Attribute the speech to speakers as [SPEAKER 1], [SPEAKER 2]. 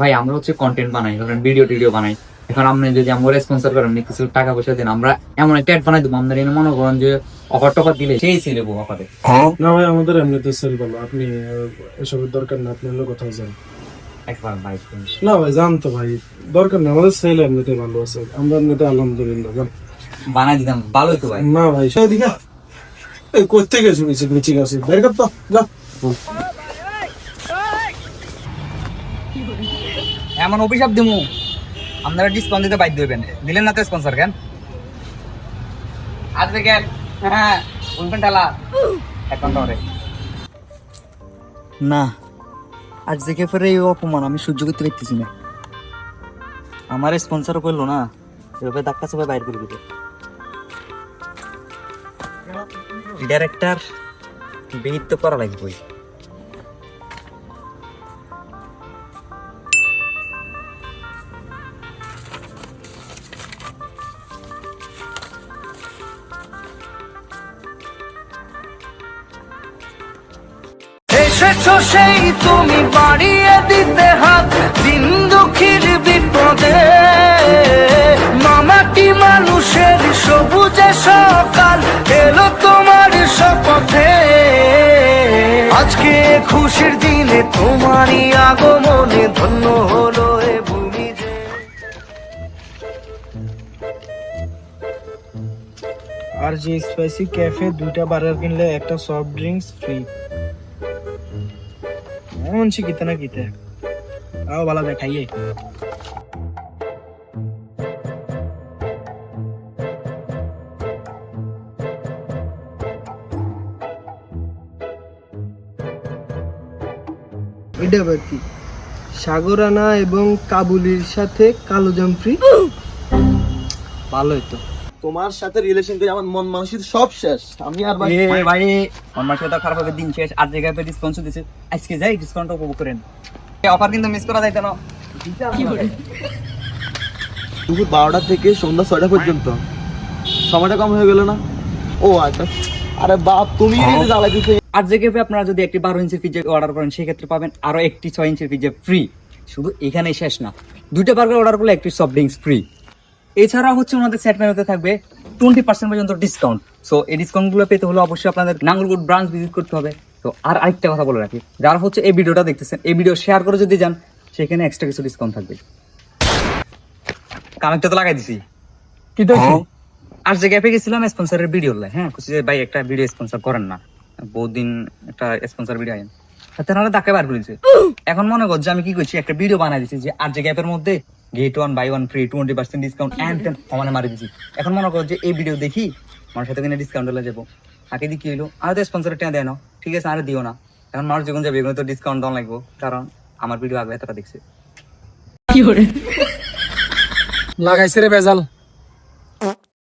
[SPEAKER 1] ভাই আমরা হচ্ছে কন্টেন্ট বানাই ধরেন ভিডিও টিডিও বানাই। এখন আপনি যদি আমরা স্পন্সর করেন আপনি কিছু টাকা পয়সা দেন আমরা এমন একটা অ্যাড বানাই দেবো। আপনার এনে মনে করেন যে অফার টফার দিলে সেই ছিল অফারে
[SPEAKER 2] না ভাই আমাদের এমনিতে সেল ভালো। আপনি এসবের দরকার না আপনি হলো কোথাও যান।
[SPEAKER 1] একবার ভাই
[SPEAKER 2] না ভাই জান তো ভাই। দরকার না আমাদের সেল এমনিতে ভালো আছে। আমরা এমনিতে আলহামদুলিল্লাহ জান
[SPEAKER 1] বানাই দিতাম ভালোই তো ভাই।
[SPEAKER 2] না ভাই সেদিকে এই করতে গেছি মিচিক মিচিক আছে বের কর তো যা।
[SPEAKER 1] এমন অভিশাপ দিমু। আপনারা ডিসকাউন্ট দিতে বাধ্য হইবেন। দিলেন না তো স্পন্সর কেন? আজ থেকে হ্যাঁ বলবেন ধরে
[SPEAKER 3] না, আজ থেকে পরে এই অপমান আমি সহ্য করতে পারতেছি না। আমার স্পন্সর করল না, এভাবে ধাক্কা সবাই বাইর করে দিবে। ডাইরেক্টর বিহিত তো করা লাগবে।
[SPEAKER 4] এসেছ সেই তুমি বাড়িয়ে দিতে হাত, দিন দুঃখীর বিপদে। মামাটি মানুষের সবুজে সকাল, এলো তোমার শপথে। আজকে খুশির দিনে তোমারই আগমনে ধন্য হলো
[SPEAKER 5] আর যে স্পাইসি ক্যাফে দুইটা বার্গার কিনলে একটা সফট ড্রিঙ্কস ফ্রি শিখিতে না কিতে আও বালা দেখাইয়ে এটা আবার কি? সাগরানা এবং কাবুলির সাথে কালো জাম ফ্রি ভালোই তো।
[SPEAKER 3] তোমার সাথে রিলেশন করে আমার মন মানসিক সব শেষ। আমি আর
[SPEAKER 1] এ ভাই আমার সাথে তো খারাপ হবে দিন শেষ। আর জায়গায় ডিসকাউন্ট দিছে আজকে যাই ডিসকাউন্ট উপভোগ করেন অফার কিন্তু মিস করা যাইতো না।
[SPEAKER 3] দুপুর বারোটা থেকে সন্ধ্যা ছয়টা পর্যন্ত। সময়টা কম হয়ে গেল না? ও আচ্ছা। আরে বাপ তুমি জ্বালাইতেছো
[SPEAKER 1] আর জায়গায় আপনারা যদি একটি বারো ইঞ্চির পিজা অর্ডার করেন সেক্ষেত্রে পাবেন আরও একটি ছয় ইঞ্চির পিজা ফ্রি শুধু এখানেই শেষ না। দুইটা বার্গার অর্ডার করলে একটি সফট ড্রিঙ্কস ফ্রি এছাড়া হচ্ছে ওনাদের সেট মেনুতে থাকবে টোয়েন্টি পার্সেন্ট পর্যন্ত ডিসকাউন্ট সো এই ডিসকাউন্টগুলো পেতে হলে অবশ্যই আপনাদের নাঙ্গলকোট ব্রাঞ্চ ভিজিট করতে হবে। তো আর আরেকটা কথা বলে রাখি যারা হচ্ছে এই ভিডিওটা দেখতেছেন এই ভিডিও শেয়ার করে যদি যান সেখানে এক্সট্রা কিছু ডিসকাউন্ট থাকবে। কানেক্টটা তো লাগাই দিছি।
[SPEAKER 5] কি তো
[SPEAKER 1] আর যে গ্যাপে গেছিলাম স্পন্সরের ভিডিও লাই হ্যাঁ খুশি যে ভাই একটা ভিডিও স্পন্সর করেন না। বহুদিন একটা স্পন্সর ভিডিও আইন। তাহলে ডাকে বার করেছে এখন মনে করছে আমি কি করছি একটা ভিডিও বানাই দিচ্ছি যে আর যে গ্যাপের মধ্যে get one buy one free twenty percent discount and ten সমানে মারি দিচ্ছি এখন মনে করো যে এই ভিডিও দেখি মানুষ সাথে কিনে ডিসকাউন্ট হলে যাব। আগে দিয়ে কি হলো আর তো স্পন্সর টেনে দেয় না। ঠিক আছে আর দিও না। এখন মানুষ যখন যাবে এগুলো তো ডিসকাউন্ট দেওয়া লাগবো। কারণ আমার ভিডিও আগে এতটা দেখছে।
[SPEAKER 5] লাগাইছে রে বেজাল